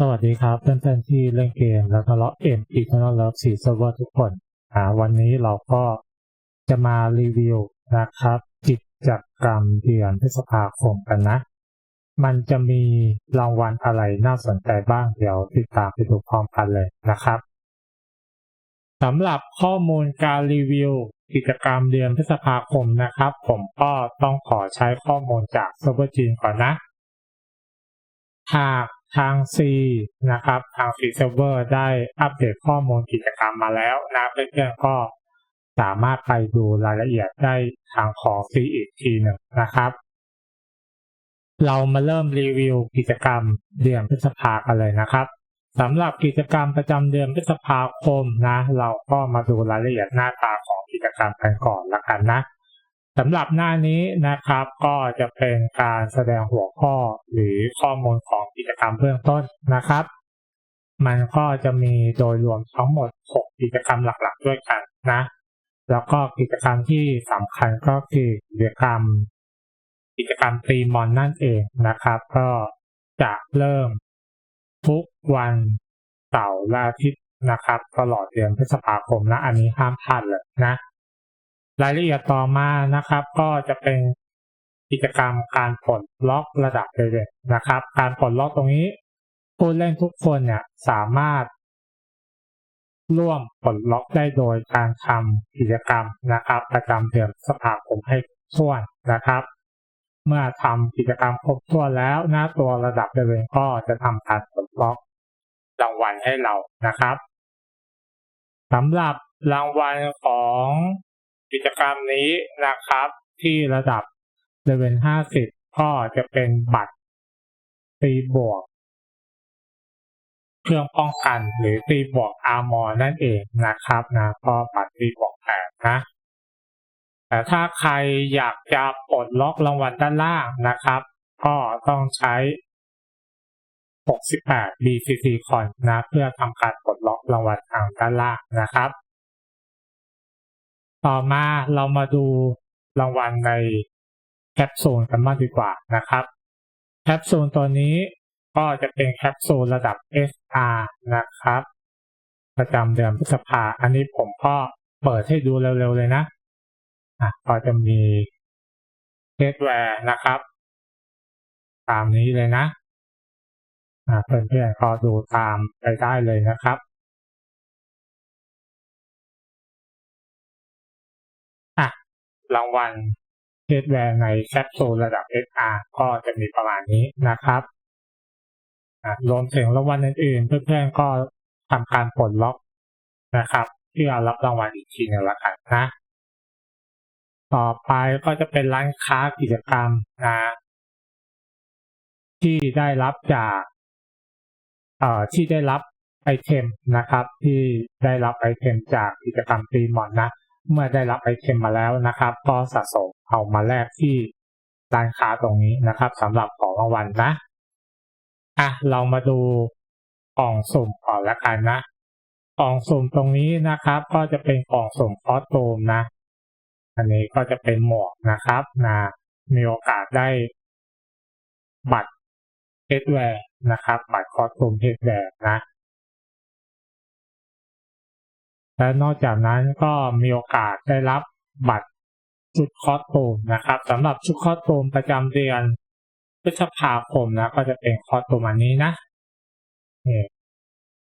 สวัสดีครับเพื่อนๆที่เล่นเกมแล้วก็เลาะเอ็มอีทอร์นอลเลิฟซีเซิร์ฟเวอร์ทุกคนอ่าวันนี้เราก็จะมารีวิวนะครับกิจกรรมเดือนพฤษภาคมกันนะ มันจะมีรางวัลอะไรน่าสนใจบ้างเดี๋ยวติดตามไปดูพร้อมกันเลยนะครับสำหรับข้อมูลการรีวิวกิจกรรมเดือนพฤษภาคมนะครับ ผมก็ต้องขอใช้ข้อมูลจากเซิร์ฟเวอร์จีนก่อนนะหาก ทาง C นะครับทาง C Server ได้อัปเดตข้อมูลกิจกรรมมาแล้วนะเพื่อนๆก็สามารถไปดูรายละเอียดได้ทางของ C อีกทีหนึ่งนะครับ เรามาเริ่มรีวิวกิจกรรมเดือนพฤษภากันเลยนะครับสำหรับกิจกรรมประจำเดือนพฤษภาคมนะ เราก็มาดูรายละเอียดหน้าตาของกิจกรรมกันก่อนละกันนะ สำหรับหน้านี้นะครับก็จะเป็นการแสดงหัวข้อหรือข้อมูลของกิจกรรมเบื้องต้นนะครับ มันก็จะมีโดยรวมทั้งหมด 6 กิจกรรมหลักๆ ด้วยกันนะ แล้วก็กิจกรรมที่สำคัญก็คือกิจกรรม กิจกรรมตีมอนนั่นเองนะครับ ก็จะเริ่มทุกวันเสาร์และอาทิตย์นะครับ ตลอดเดือนพฤษภาคมนะ อันนี้ห้ามพลาดเลยนะ รายละเอียดต่อมานะครับ ก็จะเป็นกิจกรรมการปลดล็อกระดับเลเวลนะครับ การปลดล็อกตรงนี้ผู้เล่นทุกคนเนี่ยสามารถ ร่วมปลดล็อกได้โดยการทำกิจกรรมนะครับ ประจำเดือนพฤษภาคมให้ครบถ้วนนะครับ เมื่อทำกิจกรรมครบถ้วนแล้วหน้าตัวระดับเลเวลก็จะทำการปลดล็อกรางวัลให้เรานะครับสำหรับรางวัลของ กิจกรรมนี้นะครับ ที่ระดับเลเวล50ก็จะเป็นบัตรตีบวก เครื่องป้องกันหรือตีบวกอาร์มอร์นั่นเองนะครับนะก็บัตรตีบวกแผนนะแต่ถ้าใครอยากจะปลดล็อกรางวัลด้านล่างนะครับ ก็ต้องใช้ 68 BCC Coin นะ เพื่อทำการปลดล็อกรางวัลทางด้านล่างนะครับ ต่อมาเรามาดูรางวัลในแคปซูลกันบ้างดีกว่านะครับ แคปซูลตัวนี้ก็จะเป็นแคปซูลระดับ SR นะครับ ประจำเดือนพฤษภาอันนี้ผมก็เปิดให้ดูเร็วๆเลยนะอะก็จะมีเฮดแวร์นะครับ ตามนี้เลยนะอ่าเพื่อนๆก็ดูตามไปได้เลยนะครับ รางวัลเฮดแวร์ในแคปซูลระดับ SR ก็จะมีประมาณนี้นะครับรวมถึงรางวัลอื่นๆ เพื่อนๆก็ทำการปลดล็อกนะครับเพื่อรับรางวัลอีกทีหนึ่งละกันนะต่อไปก็จะเป็นร้านค้ากิจกรรมนะที่ได้รับจากเอ่อที่ได้รับไอเทมนะครับ ที่ได้รับไอเทมจากกิจกรรมตีมอนนะ เมื่อได้รับไอเทมมาแล้วนะครับ ก็สะสมเอามาแลกที่ร้านค้าตรงนี้นะครับสำหรับของรางวัลนะอะเรามาดูกล่องสุ่มก่อนละกันนะกล่องสุ่มตรงนี้นะครับ ก็จะเป็นกล่องสุ่มคอสตูมนะ อันนี้ก็จะเป็นหมวกนะครับนะมีโอกาสได้บัตรเฮดแวร์นะครับ บัตรคอสตูมเฮดแวร์นะ และนอกจากนั้นก็มีโอกาสได้รับบัตรชุดคอสตูมนะครับสำหรับชุดคอสตูมประจำเดือนพฤษภาคมนะก็จะเป็นคอสตูมอันนี้นะ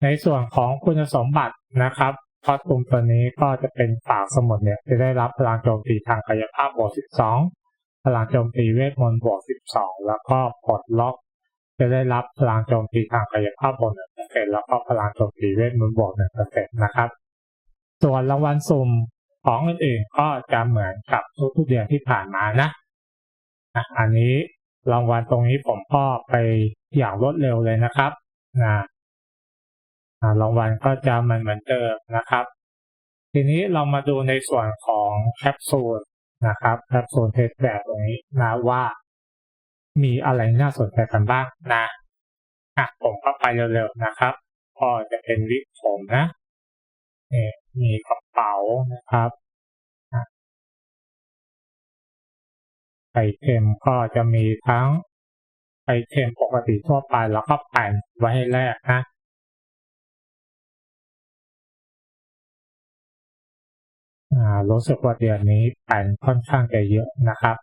ในส่วนของคุณสมบัตินะครับคอสตูมตัวนี้ก็จะเป็นปากสมุดเนี่ยจะได้รับพลังโจมตีทางกายภาพบวก 12 พลังโจมตีเวทมนต์บวก 12 แล้วก็ปลดล็อก จะได้รับพลังโจมตีทางกายภาพบวก1%แล้วก็พลังโจมตีเวทมนต์บวก1%นะครับ ส่วนรางวัลสุ่มของอื่นๆก็จะเหมือนกับทุกๆเดือนที่ผ่านมานะอันนี้รางวัลตรงนี้ผมก็ไปอย่างรวดเร็วเลยนะครับนะรางวัลก็จะเหมือนเหมือนเดิมนะครับ ทีนี้เรามาดูในส่วนของแคปซูลนะครับแคปซูลเทสแบบตรงนี้นะว่า มีอะไรน่าสนใจกันบ้างนะอะผมก็ไปเร็วๆนะครับ ก็จะเป็นวิกผมนะนี่ มีกระเป๋านะครับไอเทมก็จะมีทั้งไอเทมปกติทั่วไปแล้วก็แปะไว้ให้แรกนะรู้สึกว่าเดือนนี้แปนค่อนข้างจะเยอะนะครับ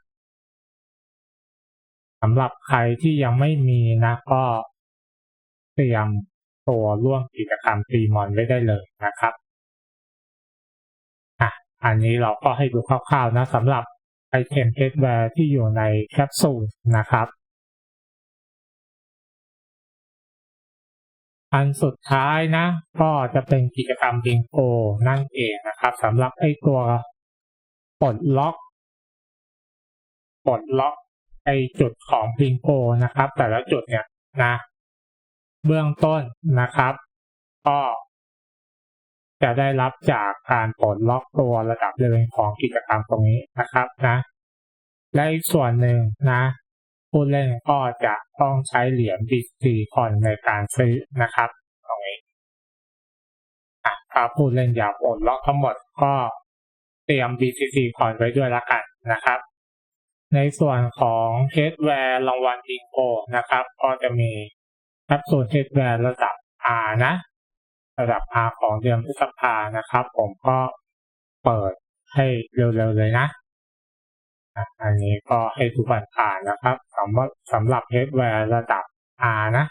สำหรับใครที่ยังไม่มีนะก็เตรียมตัวร่วมกิจกรรมตีมอนไว้ได้เลยนะครับ อันนี้เราก็ให้ดูคร่าวๆนะสำหรับไอเทมเฮดแวร์ที่อยู่ในแคปซูลนะครับ อันสุดท้ายนะ ก็จะเป็นกิจกรรมบิงโกนั่นเองนะครับสำหรับไอตัวปลดล็อกปลดล็อกไอจุดของบิงโกนะครับ แต่ละจุดเนี่ยนะ เบื้องต้นนะครับ ก็ จะได้รับจากการปลดล็อกตัวระดับเลเวลของกิจกรรมตรงนี้นะครับนะและอีกส่วนหนึ่งนะผู้เล่นก็จะต้องใช้เหรียญ BC คอนในการซื้อนะครับตรงนี้อะถ้าผู้เล่นอยากปลดล็อกทั้งหมดก็เตรียม BCC คอนไว้ด้วยละกันนะครับ ในส่วนของเฮดแวร์รางวัลดิงโกนะครับ ก็จะมีแคปซูลเฮดแวร์ระดับ R นะ ระดับ R ของเดือนพฤษภานะครับ ผมก็เปิดให้เร็วๆเลยนะ อันนี้ก็ให้ทุกคนผ่านนะครับสำหรับสำหรับเฮดแวร์ระดับ R นะ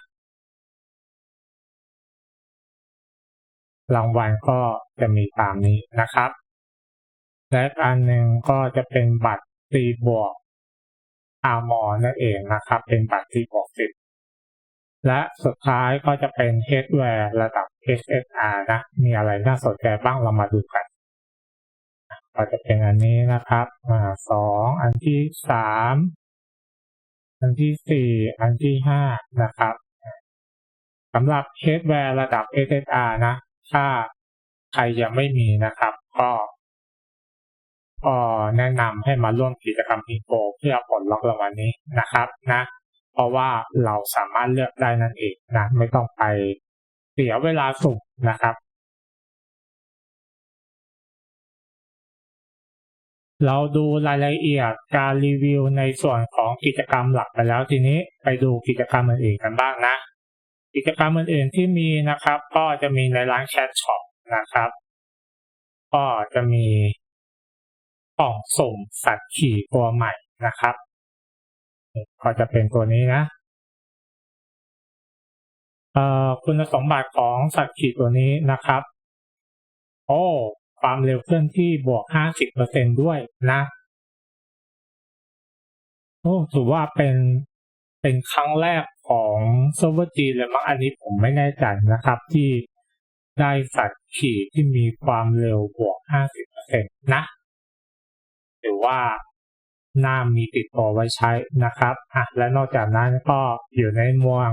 รางวัลก็จะมีตามนี้นะครับ และอันหนึ่งก็จะเป็นบัตรตีบวกอาร์มอนั่นเองนะครับ เป็นบัตรตีบวกสิบและสุดท้ายก็จะเป็นเฮดแวร์ระดับ SSR นะ มีอะไรน่าสนใจบ้างเรามาดูกันก็จะเป็นอันนี้นะครับอ่าสองอันที่สามอันที่สี่อันที่ห้านะครับสำหรับเฮดแวร์ระดับ SSR นะ ถ้าใครยังไม่มีนะครับ ก็ก็แนะนำให้มาร่วมกิจกรรมพิงโกเพื่อผลล็อกรางวัลนี้นะครับนะ เพราะว่าเราสามารถเลือกได้นั่นเองนะ ไม่ต้องไป เสียเวลาสุ่มนะครับ เราดูรายละเอียดการรีวิวในส่วนของกิจกรรมหลักไปแล้วทีนี้ไปดูกิจกรรมอื่นๆกันบ้างนะ กิจกรรมอื่นๆที่มีนะครับ ก็จะมีในร้านแชทช็อปนะครับ ก็จะมีกล่องสุ่มสัตว์ขี่ตัวใหม่นะครับ ก็จะเป็นตัวนี้นะ คุณสมบัติของสัตว์ขี่ตัวนี้นะครับ โอ้ ความเร็วเคลื่อนที่บวก 50%ด้วยนะ โอ้ถือว่าเป็นเป็นครั้งแรกของเซิร์ฟเวอร์จีเลยมั้งอันนี้ผมไม่แน่ใจนะครับ ที่ได้สัตว์ขี่ที่มีความเร็วบวก 50%นะหรือว่าน่ามีติดตัวไว้ใช้นะครับอะและนอกจากนั้นก็อยู่ในมือง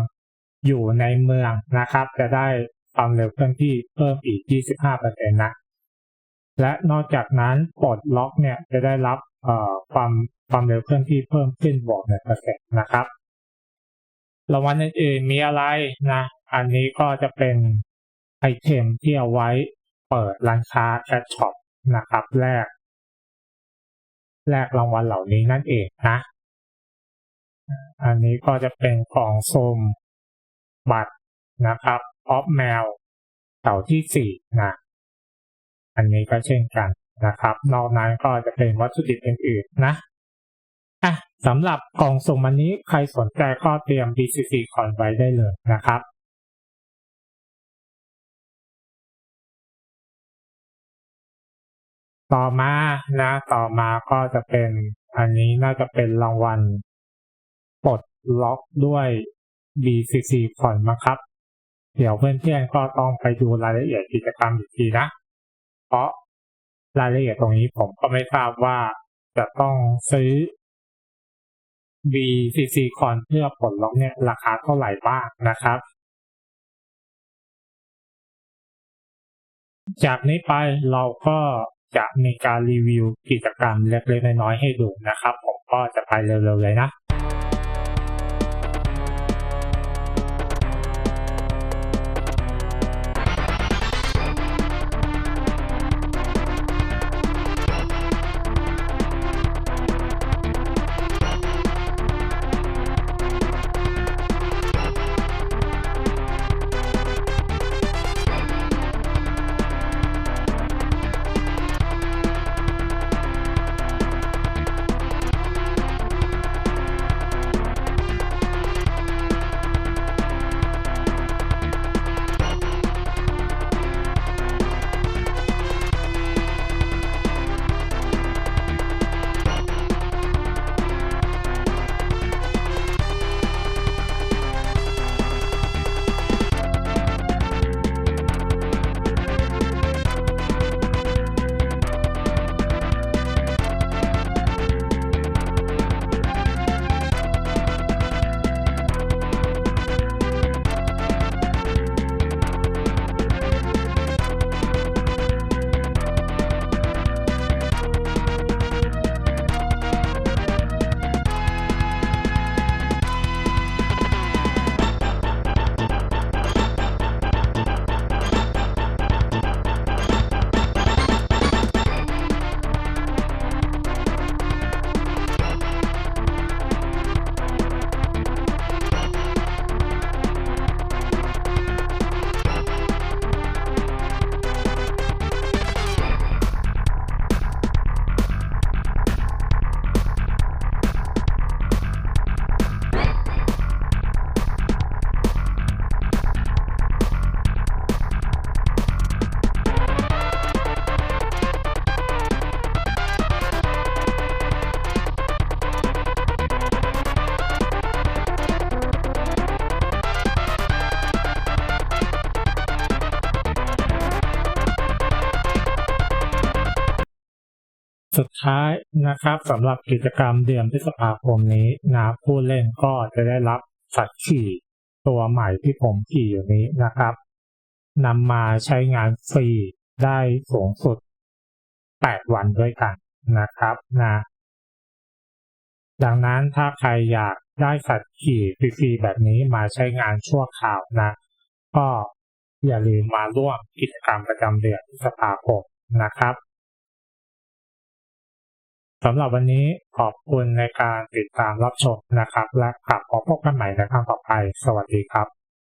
อยู่ในเมืองนะครับ จะได้ความเร็วเคลื่อนที่เพิ่มอีก 25%นะและนอกจากนั้นปลดล็อกเนี่ยจะได้รับความความเร็วเคลื่อนที่เพิ่มขึ้นบวกหนึ่งเปอร์เซ็นต์นะครับรางวัลอื่นๆมีอะไรนะ อันนี้ก็จะเป็นไอเทมที่เอาไว้เปิดร้านค้าแคชช็อปนะครับ แรก แรกรางวัลเหล่านี้นั่นเองนะ อันนี้ก็จะเป็นกล่องโซม บัตรนะครับออฟแมวเสาที่สี่นะอันนี้ก็เช่นกันนะครับ นอกนั้นก็จะเป็นวัตถุดิบอื่นๆนะอะสำหรับกล่องส่งมันนี้ใครสนใจก็เตรียม BCC คอนไว้ได้เลยนะครับต่อมานะ ต่อมาก็จะเป็นอันนี้น่าจะเป็นรางวัลปลดล็อกด้วย BCC คอนมาครับ เดี๋ยวเพื่อนๆก็ต้องไปดูรายละเอียดกิจกรรมอีกทีนะ เพราะรายละเอียดตรงนี้ผมก็ไม่ทราบว่าจะต้องซื้อ BCC คอนเพื่อผลล็อกเนี่ยราคาเท่าไหร่บ้างนะครับ จากนี้ไปเราก็จะมีการรีวิวกิจกรรมเล็กๆน้อยๆให้ดูนะครับ ผมก็จะไปเร็วๆเลยนะ สุดท้ายนะครับสำหรับกิจกรรมเดือนพฤษภาคมนี้นะผู้เล่นก็จะได้รับสัตว์ขี่ตัวใหม่ที่ผมขี่อยู่นี้นะครับนำมาใช้งานฟรีได้สูงสุด 8 วันด้วยกันนะครับนะดังนั้นถ้าใครอยากได้สัตว์ขี่ฟรีๆแบบนี้มาใช้งานชั่วคราวนะ ก็อย่าลืมมาร่วมกิจกรรมประจำเดือนพฤษภาคมนะครับ สำหรับวันนี้ขอบคุณในการติดตามรับชมนะครับ และกลับพบกันใหม่ในครั้งต่อไป สวัสดีครับ